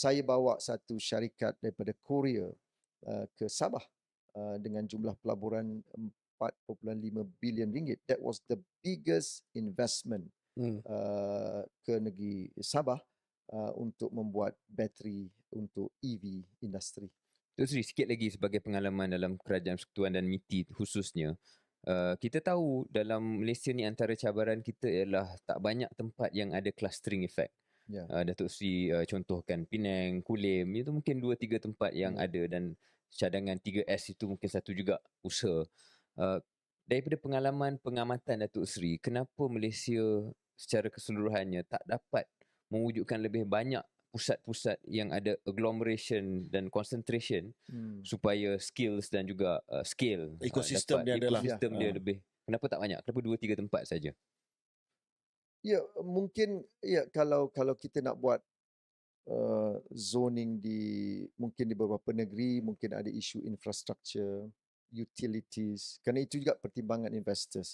saya bawa satu syarikat daripada Korea uh, ke Sabah uh, dengan jumlah pelaburan 4.5 bilion ringgit. That was the biggest investment hmm. uh, ke negeri Sabah uh, untuk membuat bateri untuk EV industri. Sri, sikit lagi sebagai pengalaman dalam kerajaan persekutuan dan MITI khususnya. Uh, kita tahu dalam Malaysia ni antara cabaran kita ialah tak banyak tempat yang ada clustering effect. Yeah. Uh, Datuk Sri uh, contohkan Penang, Kulim, itu mungkin dua tiga tempat yang hmm. ada dan cadangan 3S itu mungkin satu juga usaha. Uh, daripada pengalaman pengamatan Datuk Sri, kenapa Malaysia secara keseluruhannya tak dapat mewujudkan lebih banyak pusat-pusat yang ada agglomeration dan concentration hmm. supaya skills dan juga uh, scale ekosistem uh, dia adalah ekosistem dia ya. lebih kenapa tak banyak kenapa dua tiga tempat saja ya mungkin ya kalau kalau kita nak buat uh, zoning di mungkin di beberapa negeri mungkin ada isu infrastruktur utilities kerana itu juga pertimbangan investors